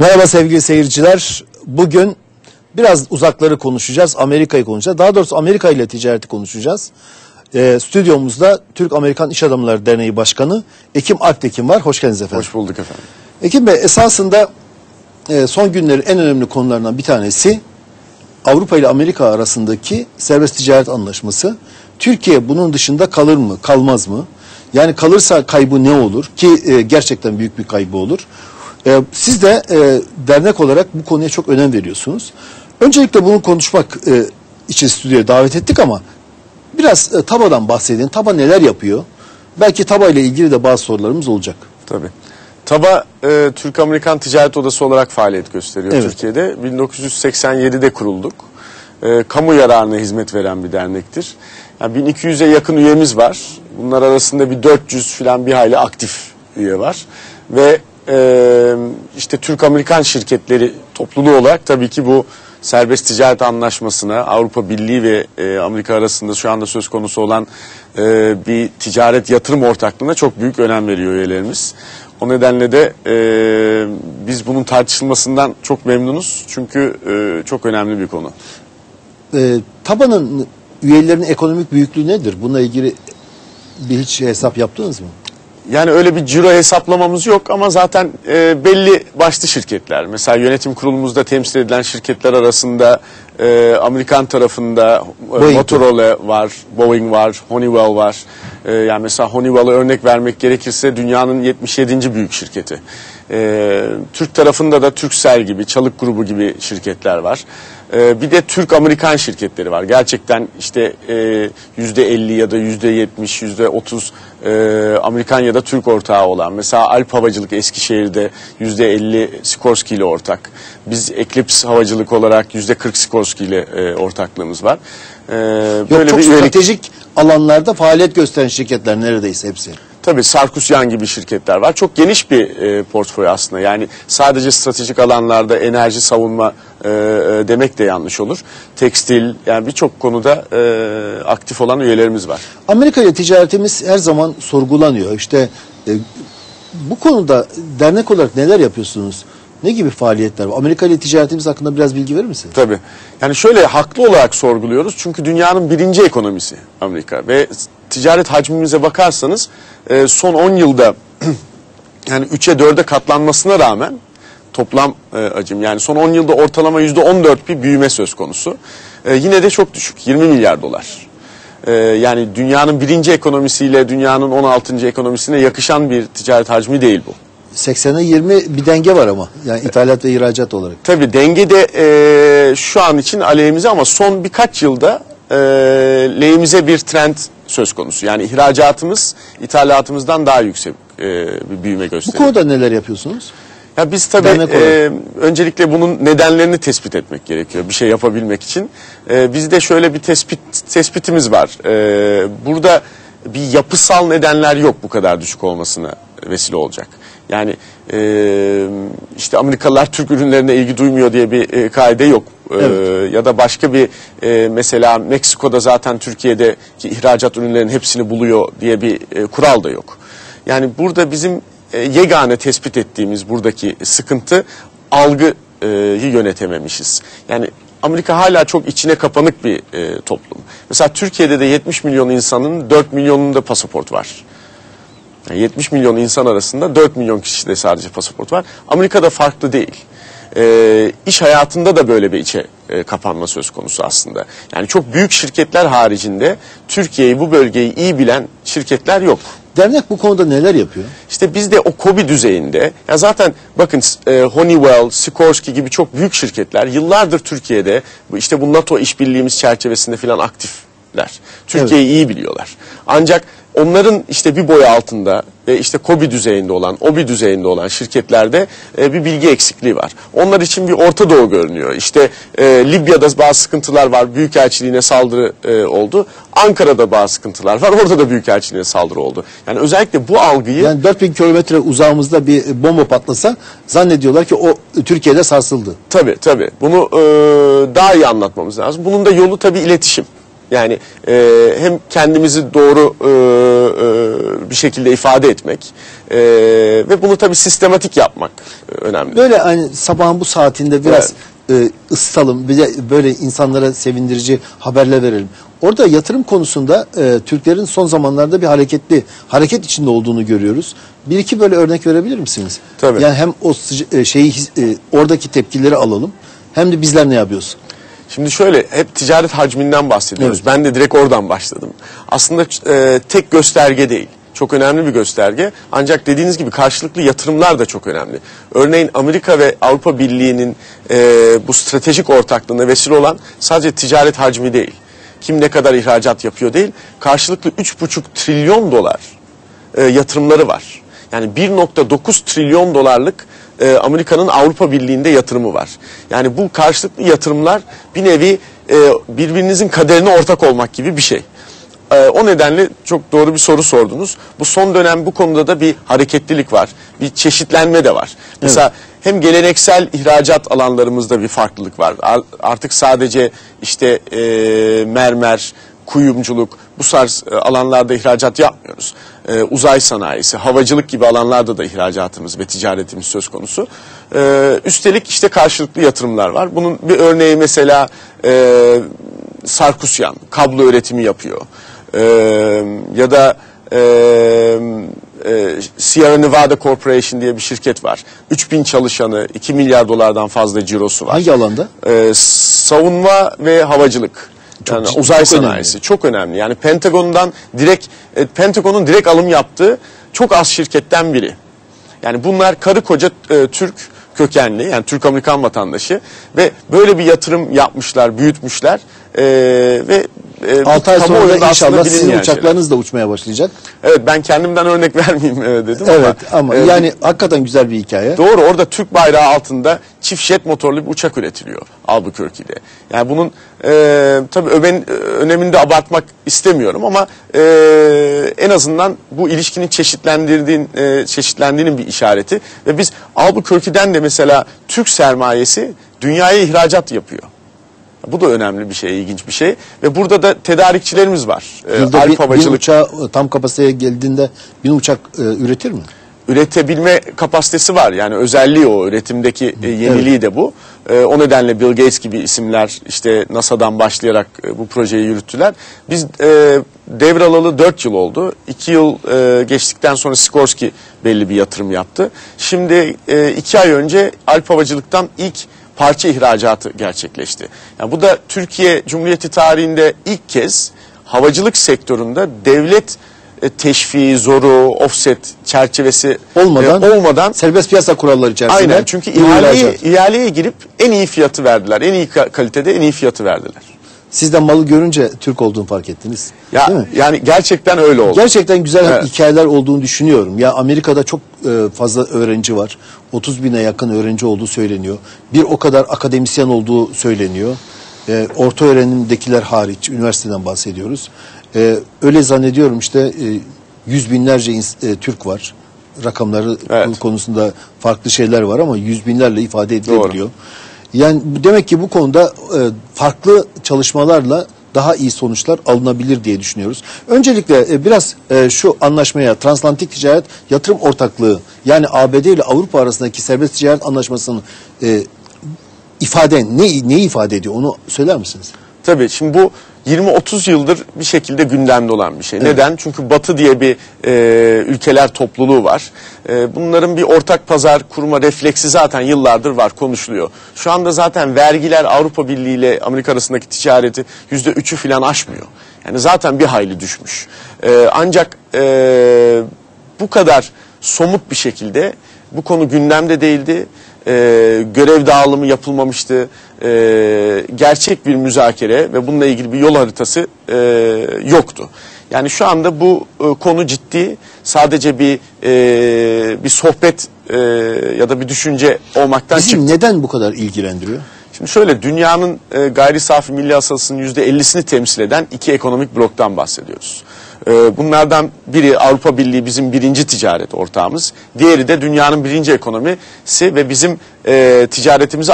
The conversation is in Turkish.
Merhaba sevgili seyirciler. Bugün biraz uzakları konuşacağız. Amerika'yı konuşacağız. Daha doğrusu Amerika ile ticareti konuşacağız. Ee, stüdyomuzda Türk Amerikan İş Adamları Derneği Başkanı Ekim Alptekin var. Hoş geldiniz efendim. Hoş bulduk efendim. Ekim Bey esasında e, son günlerin en önemli konularından bir tanesi Avrupa ile Amerika arasındaki serbest ticaret anlaşması. Türkiye bunun dışında kalır mı, kalmaz mı? Yani kalırsa kaybı ne olur ki e, gerçekten büyük bir kaybı olur. E, siz de e, dernek olarak bu konuya çok önem veriyorsunuz. Öncelikle bunu konuşmak e, için stüdyoya davet ettik ama biraz e, TABA'dan bahsedin. TABA neler yapıyor? Belki TABA ile ilgili de bazı sorularımız olacak. Tabii. TABA e, Türk-Amerikan Ticaret Odası olarak faaliyet gösteriyor Evet. Türkiye'de. 1987'de kurulduk. E, kamu yararına hizmet veren bir dernektir. Yani 1200'e yakın üyemiz var. Bunlar arasında bir 400 filan bir hayli aktif üye var. Ve e, işte Türk-Amerikan şirketleri topluluğu olarak tabii ki bu serbest ticaret anlaşmasına Avrupa Birliği ve e, Amerika arasında şu anda söz konusu olan e, bir ticaret yatırım ortaklığına çok büyük önem veriyor üyelerimiz. O nedenle de e, biz bunun tartışılmasından çok memnunuz. Çünkü e, çok önemli bir konu. E, TABA'nın üyelerinin ekonomik büyüklüğü nedir? Bununla ilgili bir hiç hesap yaptınız mı? Yani öyle bir ciro hesaplamamız yok ama zaten e, belli başlı şirketler. Mesela yönetim kurulumuzda temsil edilen şirketler arasında e, Amerikan tarafında e, Boeing. Motorola var, Boeing var, Honeywell var. E, yani mesela Honeywell'a örnek vermek gerekirse dünyanın 77. büyük şirketi. E, Türk tarafında da Turkcell gibi, Çalık grubu gibi şirketler var. E, bir de Türk-Amerikan şirketleri var. Gerçekten işte e, yüzde 50 ya da yüzde 70, yüzde 30 e, Amerikan ya da Türk ortağı olan. Mesela Alp Havacılık Eskişehir'de yüzde 50 Sikorsky ile ortak. Biz Eclipse Havacılık olarak yüzde 40 Sikorsky ile e, ortaklığımız var. E, Yok çok üyelik- stratejik alanlarda faaliyet gösteren şirketler neredeyse hepsi. Tabii Sarkusyan gibi şirketler var. Çok geniş bir e, portföy aslında. Yani sadece stratejik alanlarda enerji savunma e, e, demek de yanlış olur. Tekstil yani birçok konuda e, aktif olan üyelerimiz var. Amerika ile ticaretimiz her zaman sorgulanıyor. İşte e, bu konuda dernek olarak neler yapıyorsunuz? Ne gibi faaliyetler var? Amerika ile ticaretimiz hakkında biraz bilgi verir misiniz? Tabii. Yani şöyle haklı olarak sorguluyoruz. Çünkü dünyanın birinci ekonomisi Amerika. Ve ticaret hacmimize bakarsanız e, son 10 yılda yani 3'e 4'e katlanmasına rağmen toplam e, hacim yani son 10 yılda ortalama %14 bir büyüme söz konusu. E, yine de çok düşük 20 milyar dolar. E, yani dünyanın birinci ekonomisiyle dünyanın 16. ekonomisine yakışan bir ticaret hacmi değil bu. 80'e 20 bir denge var ama. Yani ithalat ve ihracat olarak. Tabii dengede e, şu an için aleyhimize ama son birkaç yılda e, lehimize bir trend söz konusu. Yani ihracatımız ithalatımızdan daha yüksek e, bir büyüme Bu gösteriyor. konuda neler yapıyorsunuz? Ya biz tabii e, öncelikle bunun nedenlerini tespit etmek gerekiyor bir şey yapabilmek için. E, bizde şöyle bir tespit tespitimiz var. E, burada bir yapısal nedenler yok bu kadar düşük olmasına vesile olacak. Yani e, işte Amerikalılar Türk ürünlerine ilgi duymuyor diye bir e, kaide yok. E, Evet. ya da başka bir e, mesela Meksiko'da zaten Türkiye'deki ihracat ürünlerinin hepsini buluyor diye bir e, kural da yok. Yani burada bizim e, yegane tespit ettiğimiz buradaki sıkıntı algıyı yönetememişiz. Yani Amerika hala çok içine kapanık bir e, toplum. Mesela Türkiye'de de 70 milyon insanın 4 milyonunda pasaport var. Yani 70 milyon insan arasında 4 milyon kişide sadece pasaport var. Amerika'da farklı değil. Ee, iş hayatında da böyle bir içe e, kapanma söz konusu aslında. Yani çok büyük şirketler haricinde Türkiye'yi bu bölgeyi iyi bilen şirketler yok. Dernek bu konuda neler yapıyor? İşte biz de o KOBİ düzeyinde ya zaten bakın e, Honeywell, Sikorsky gibi çok büyük şirketler yıllardır Türkiye'de işte bu NATO işbirliğimiz çerçevesinde filan aktifler. Türkiye'yi iyi biliyorlar. Ancak onların işte bir boy altında ve işte KOBİ düzeyinde olan, OBİ düzeyinde olan şirketlerde e, bir bilgi eksikliği var. Onlar için bir Orta Doğu görünüyor. İşte e, Libya'da bazı sıkıntılar var. Büyükelçiliğine saldırı e, oldu. Ankara'da bazı sıkıntılar var. Orada da Büyükelçiliğine saldırı oldu. Yani özellikle bu algıyı Yani 4000 kilometre uzağımızda bir bomba patlasa zannediyorlar ki o Türkiye'de sarsıldı. Tabii tabii. Bunu e, daha iyi anlatmamız lazım. Bunun da yolu tabii iletişim. Yani e, hem kendimizi doğru e, e, bir şekilde ifade etmek e, ve bunu tabii sistematik yapmak e, önemli. Böyle hani sabahın bu saatinde biraz e, ısıtalım, bir de böyle insanlara sevindirici haberler verelim. Orada yatırım konusunda e, Türklerin son zamanlarda bir hareketli, hareket içinde olduğunu görüyoruz. Bir iki böyle örnek verebilir misiniz? Tabii. Yani hem o e, şeyi e, oradaki tepkileri alalım, hem de bizler ne yapıyoruz? Şimdi şöyle hep ticaret hacminden bahsediyoruz. Evet. Ben de direkt oradan başladım. Aslında e, tek gösterge değil. Çok önemli bir gösterge. Ancak dediğiniz gibi karşılıklı yatırımlar da çok önemli. Örneğin Amerika ve Avrupa Birliği'nin e, bu stratejik ortaklığına vesile olan sadece ticaret hacmi değil. Kim ne kadar ihracat yapıyor değil. Karşılıklı 3,5 trilyon dolar e, yatırımları var. Yani 1.9 trilyon dolarlık e, Amerika'nın Avrupa Birliği'nde yatırımı var. Yani bu karşılıklı yatırımlar bir nevi e, birbirinizin kaderine ortak olmak gibi bir şey. E, o nedenle çok doğru bir soru sordunuz. Bu son dönem bu konuda da bir hareketlilik var. Bir çeşitlenme de var. Mesela hem geleneksel ihracat alanlarımızda bir farklılık var. Ar- Artık sadece işte e, mermer, kuyumculuk bu tarz e, alanlarda ihracat yapmıyoruz. E, uzay sanayisi, havacılık gibi alanlarda da ihracatımız ve ticaretimiz söz konusu. E, üstelik işte karşılıklı yatırımlar var. Bunun bir örneği mesela e, Sarkusyan kablo üretimi yapıyor. E, ya da e, e, Sierra Nevada Corporation diye bir şirket var. 3000 çalışanı, 2 milyar dolardan fazla cirosu var. Hangi alanda? Ee, savunma ve havacılık. Yani ciddi, uzay çok sanayisi çok önemli. Yani Pentagon'dan direkt e, Pentagon'un direkt alım yaptığı çok az şirketten biri. Yani bunlar karı koca e, Türk kökenli yani Türk Amerikan vatandaşı ve böyle bir yatırım yapmışlar, büyütmüşler e, ve e, 6 ay sonra da inşallah sizin bilinmeyen uçaklarınız da uçmaya başlayacak. şeyler. Evet ben kendimden örnek vermeyeyim e, dedim Evet ama e, yani hakikaten güzel bir hikaye. Doğru orada Türk bayrağı altında çift jet motorlu bir uçak üretiliyor Albuquerque'de. Yani bunun e, tabii öben, önemini de abartmak istemiyorum ama e, en azından bu ilişkinin çeşitlendirdiğin, e, çeşitlendiğinin bir işareti. Ve biz Albuquerque'den de mesela Türk sermayesi dünyaya ihracat yapıyor. Bu da önemli bir şey, ilginç bir şey. Ve burada da tedarikçilerimiz var. E, Yılda Alp bir Havacılık uçağı e, tam kapasiteye geldiğinde bin uçak e, üretir mi? üretebilme kapasitesi var. Yani özelliği o üretimdeki e, yeniliği de bu. E, o nedenle Bill Gates gibi isimler işte NASA'dan başlayarak e, bu projeyi yürüttüler. Biz e, devralalı 4 yıl oldu. 2 yıl e, geçtikten sonra Sikorsky belli bir yatırım yaptı. Şimdi 2 ay önce Alp Havacılık'tan ilk parça ihracatı gerçekleşti. Yani bu da Türkiye Cumhuriyeti tarihinde ilk kez havacılık sektöründe devlet e, teşviği, zoru, offset çerçevesi Olmadan, e, olmadan serbest piyasa kuralları içerisinde. aynen çünkü ihaleye, ihaleye girip en iyi fiyatı verdiler. En iyi ka- kalitede en iyi fiyatı verdiler. Siz de malı görünce Türk olduğunu fark ettiniz. Ya Değil mi? yani gerçekten öyle oldu. Gerçekten güzel Evet. hikayeler olduğunu düşünüyorum. Ya Amerika'da çok e, fazla öğrenci var. 30 bine yakın öğrenci olduğu söyleniyor. Bir o kadar akademisyen olduğu söyleniyor. E, orta öğrenimdekiler hariç, üniversiteden bahsediyoruz. E, öyle zannediyorum işte e, yüz binlerce e, Türk var. Rakamları Evet. konusunda farklı şeyler var ama yüz binlerle ifade edilebiliyor. Yani demek ki bu konuda e, farklı çalışmalarla daha iyi sonuçlar alınabilir diye düşünüyoruz. Öncelikle e, biraz e, şu anlaşmaya Transatlantik Ticaret Yatırım Ortaklığı yani ABD ile Avrupa arasındaki serbest ticaret anlaşmasının e, ifade ne ne ifade ediyor onu söyler misiniz? Tabii şimdi bu 20-30 yıldır bir şekilde gündemde olan bir şey. Neden? Çünkü Batı diye bir e, ülkeler topluluğu var. E, bunların bir ortak pazar kurma refleksi zaten yıllardır var, konuşuluyor. Şu anda zaten vergiler Avrupa Birliği ile Amerika arasındaki ticareti %3'ü falan aşmıyor. Yani zaten bir hayli düşmüş. E, ancak e, bu kadar somut bir şekilde bu konu gündemde değildi. E, görev dağılımı yapılmamıştı. E, gerçek bir müzakere ve bununla ilgili bir yol haritası e, yoktu. Yani şu anda bu e, konu ciddi. Sadece bir e, bir sohbet e, ya da bir düşünce olmaktan Bizi çıktı. neden bu kadar ilgilendiriyor? Şimdi şöyle dünyanın e, gayri safi milli hasılasının yüzde 50'sini temsil eden iki ekonomik bloktan bahsediyoruz. E, bunlardan biri Avrupa Birliği bizim birinci ticaret ortağımız. Diğeri de dünyanın birinci ekonomisi ve bizim e, ticaretimizi